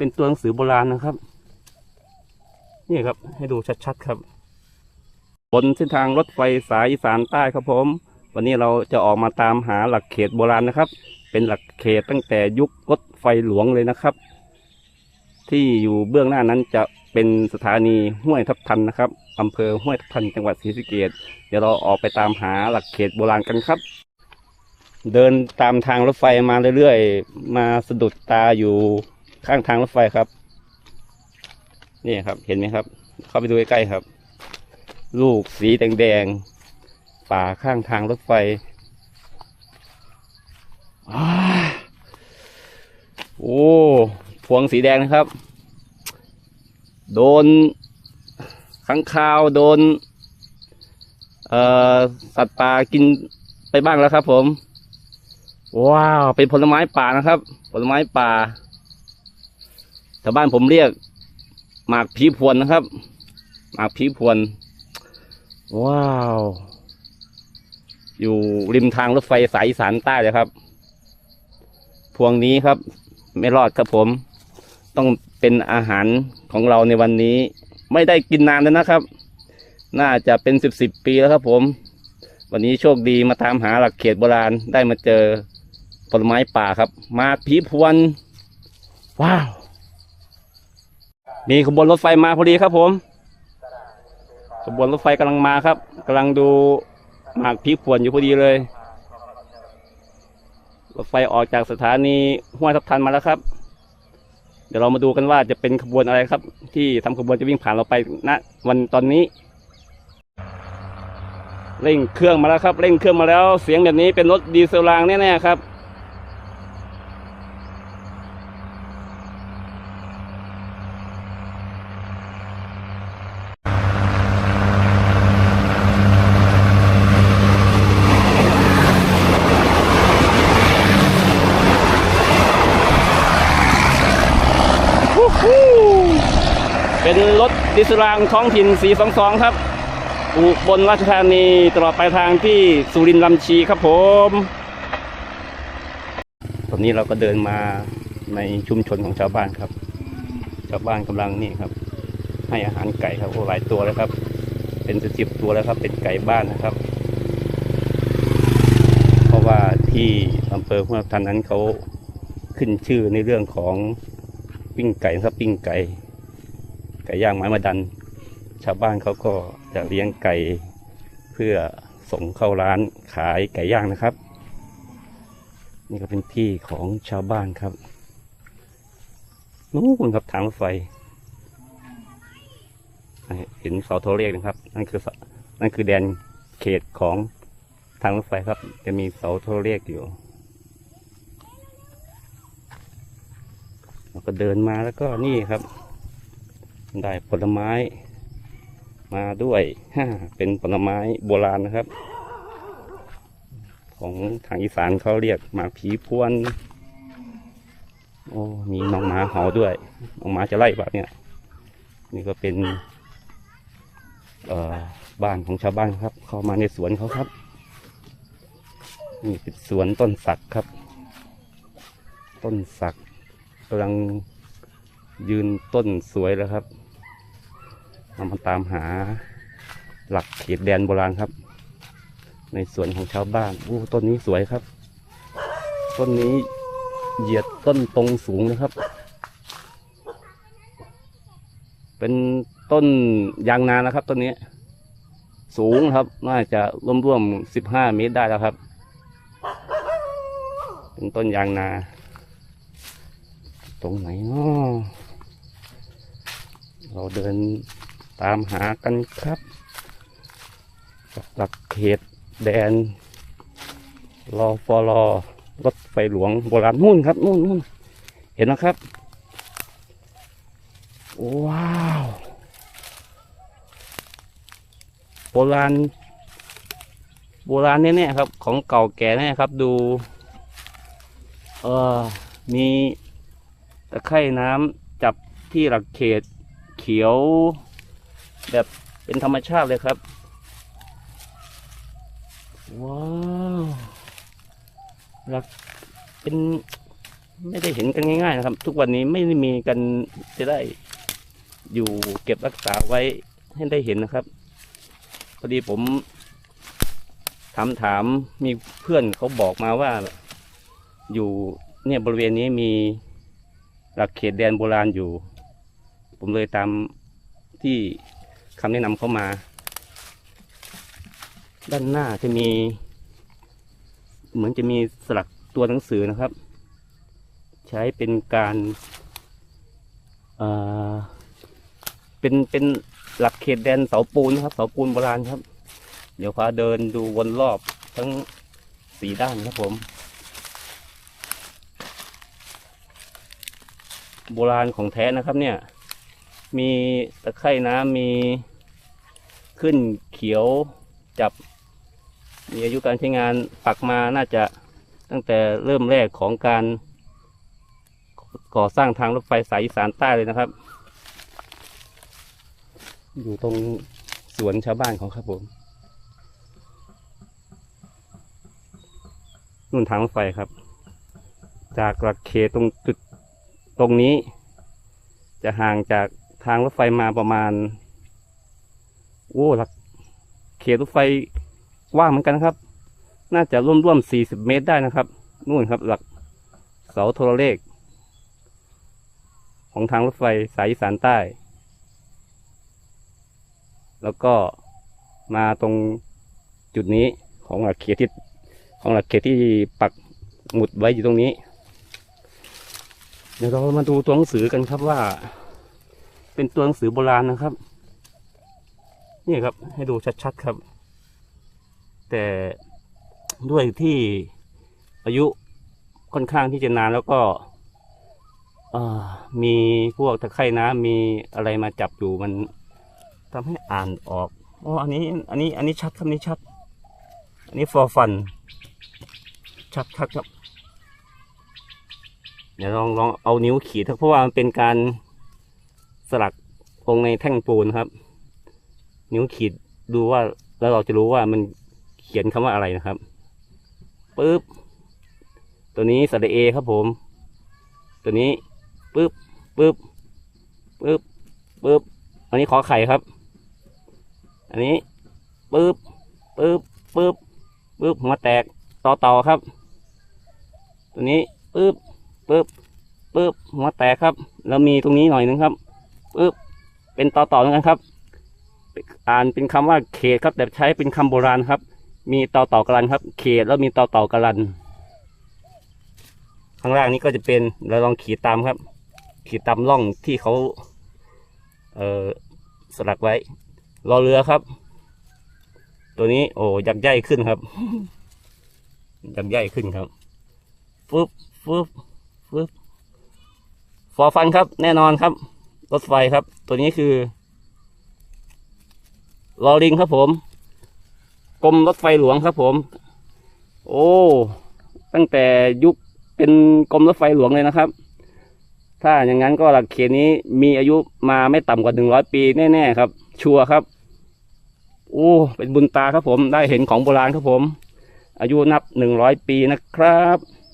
เป็นตัวหนังสือโบราณนะครับ นี่ครับ ให้ดูชัดๆครับ บนเส้นทางรถไฟสายอีสานใต้ครับผม วันนี้เราจะออกมาตามหาหลักเขตโบราณนะครับ เป็นหลักเขตตั้งแต่ยุครถไฟหลวงเลยนะครับ ที่อยู่เบื้องหน้านั้นจะเป็นสถานีห้วยทับทันนะครับอำเภอห้วยทับทันจังหวัดศรีสะเกษเดี๋ยวเราออกไปตามหาหลักเขตโบราณกันครับ เดินตามทางรถไฟมาเรื่อยๆ มาสะดุดตาอยู่ ข้างทางรถไฟครับ นี่ครับ เห็นไหมครับ เข้าไปดูใกล้ๆครับ ลูกสีแดงๆป่าข้างทางรถไฟอ้โอ้พวงสีแดงนะครับ โดนข้างคาวโดนเอ่อสัตว์ป่ากินไปบ้างแล้วครับผม ว้าว เป็นผลไม้ป่านะครับ ผลไม้ป่า ชาวบ้านผมเรียก หมากผีพวนนะครับ หมากผีพวน ว้าว อยู่ริมทางรถไฟสายสานใต้เลยครับ พวงนี้ครับ ไม่รอดครับผม ต้องเป็นอาหารของเราในวันนี้ ไม่ได้กินนานแล้วนะครับ น่าจะเป็นสิบสิบปีแล้วครับผม วันนี้โชคดีมาตามหาหลักเขตโบราณได้มาเจอผลไม้ป่าครับหมากผีพวน ว้าว มีขบวนรถไฟมาพอดีครับผม ขบวนรถไฟกำลังมาครับกำลังดูหมากผีพวนอยู่พอดีเลย รถไฟออกจากสถานีห้วยทับทันมาแล้วครับ เดี๋ยวเรามาดูกันว่าจะเป็นขบวนอะไรครับ ที่ทำขบวนจะวิ่งผ่านเราไปณวันตอนนี้ เร่งเครื่องมาแล้วครับ เร่งเครื่องมาแล้ว เสียงแบบนี้เป็นรถดีเซลรางแน่ๆครับ เป็นรถดิสรางท้องถิ่น422 ครับอุบลราชธานีตลอดไปทางที่สุรินทร์ลำชีครับผม ตอนนี้เราก็เดินมาในชุมชนของชาวบ้านครับ ชาวบ้านกำลังนี่ครับ ให้อาหารไก่ครับโอ้หลายตัวแล้วครับ เป็นสิบตัวแล้วครับ เป็นไก่บ้านนะครับ เพราะว่าที่อำเภอห้วยทันนั้นเขาขึ้นชื่อในเรื่องของปิ้งไก่นะครับปิ้งไก่ ก่ย่างไม้มาดัน ชาวบ้านเขาก็จะเลี้ยงไก่เพื่อส่งเข้าร้านขายไก่ย่างนะครับ นี่ก็เป็นที่ของชาวบ้านครับนู้นครับทางรถไฟ เห็นเสาโทรเลขนะครับ นั่นคือนั่นคือแดนเขตของทางรถไฟครับ จะมีเสาโทรเลขอยู่เราก็เดินมาแล้วก็นี่ครับ ได้ผลไม้มาด้วยเป็นผลไม้โบราณนะครับ ของทางอีสานเขาเรียกหมากผีพวน โอ้มีน้องหมาเห่าด้วย น้องหมาจะไล่แบบเนี้ยนี่ก็เป็น เอ่อบ้านของชาวบ้านครับ เข้ามาในสวนเขาครับ นี่เป็นสวนต้นสักครับ ต้นสักกำลังยืนต้นสวยแล้วครับ เรามาตามหาหลักเขตแดนโบราณครับ ในสวนของชาวบ้านโอ้ต้นนี้สวยครับ ต้นนี้เหยียดต้นตรงสูงนะครับ เป็นต้นยางนานะครับต้นนี้ สูงครับ น่าจะร่วมๆสิบห้าเมตรได้แล้วครับ เป็นต้นยางนา ตรงไหนเนาะเราเดิน ตามหากันครับกับหลักเขตแดนรอฟอรอรถไฟหลวงโบราณนู่นครับนู่นนู่นเห็นนะครับ ว้าว โบราณ โบราณแน่ๆครับ ของเก่าแก่แน่ครับดู เออมีตะไคร่น้ำจับที่หลักเขตเขียว แบบเป็นธรรมชาติเลยครับ ว้าวหลักเป็นไม่ได้เห็นกันง่ายๆนะครับ ทุกวันนี้ไม่ได้มีกันจะได้อยู่เก็บรักษาไว้ให้ได้เห็นนะครับ พอดีผม ถามถามมีเพื่อนเขาบอกมาว่า อยู่เนี่ยบริเวณนี้มีหลักเขตแดนโบราณอยู่ ผมเลยตามที่ คำแนะนำเข้ามา ด้านหน้าจะมี เหมือนจะมีสลักตัวหนังสือนะครับ ใช้เป็นการเออเป็นเป็นหลักเขตแดนเสาปูนนะครับเสาปูนโบราณครับ เดี๋ยวพาเดินดูวนรอบทั้งสี่ด้านครับผม โบราณของแท้นะครับเนี่ย มีตะไคร่น้ำมีขึ้นเขียวจับ มีอายุการใช้งานปักมาน่าจะตั้งแต่เริ่มแรกของการก่อสร้างทางรถไฟสายอีสานใต้เลยนะครับ อยู่ตรงสวนชาวบ้านของครับผมนู่นทางรถไฟครับ จากหลักเขตตรงจุดตรงนี้ จะห่างจาก ทางรถไฟมาประมาณ โอ้หลักเขตรถไฟกว้างเหมือนกันครับ น่าจะร่วมร่วมสี่สิบเมตรได้นะครับ นู่นครับหลักเสาโทรเลข ของทางรถไฟสายอีสานใต้ แล้วก็มาตรงจุดนี้ของหลักเขตที่ของหลักเขตที่ปักหมุดไว้อยู่ตรงนี้ เดี๋ยวเรามาดูตัวหนังสือกันครับว่า เป็นตัวหนังสือโบราณนะครับ นี่ครับให้ดูชัดๆครับ แต่ด้วยที่อายุค่อนข้างที่จะนานแล้วก็มีพวกตะไคร่น้ำมีอะไรมาจับอยู่มันทำให้อ่านออกอ๋ออันนี้ อันนี้ อันนี้ชัดครับนี้ชัด อันนี้ for fun ชัดชัดครับ เดี๋ยวลองลองเอานิ้วขีดเพราะว่ามันเป็นการ สลักลงในแท่งปูนครับ นิ้วขีดดูว่าแล้วเราจะรู้ว่ามันเขียนคำว่าอะไรนะครับปึ๊บตัวนี้สระเอครับผม ตัวนี้ปึ๊บปึ๊บปึ๊บปึ๊บอันนี้ขอไข่ครับ อันนี้ปึ๊บปึ๊บปึ๊บปึ๊บหัวแตกต่อต่อครับ ตัวนี้ปึ๊บปึ๊บปึ๊บหัวแตกครับ แล้วมีตรงนี้หน่อยนึงครับ ปึ๊บเป็นต่อต่อเหมือนกันครับ อ่านเป็นคำว่าเขตครับ แต่ใช้เป็นคำโบราณครับ มีต่อต่อกรันครับ เขตแล้วมีต่อต่อกรัน ข้างล่างนี้ก็จะเป็นเราลองขีดตามครับ ขีดตามร่องที่เขาเออสลักไว้ รอเรือครับ ตัวนี้โอ้ยักษ์ใหญ่ขึ้นครับยักษ์ใหญ่ขึ้นครับฟึบฟึบฟึบฟอฟันครับ แน่นอนครับ รถไฟครับ ตัวนี้คือลอลิงครับผมกรมรถไฟหลวงครับผม โอ้ ตั้งแต่ยุคเป็นกรมรถไฟหลวงเลยนะครับ ถ้าอย่างนั้นก็หลักเขตนี้มีอายุมาไม่ต่ำกว่าหนึ่งร้อยปีแน่ๆครับ ชัวร์ครับโอ้เป็นบุญตาครับผมได้เห็นของโบราณครับผม อายุนับหนึ่งร้อยปีนะครับ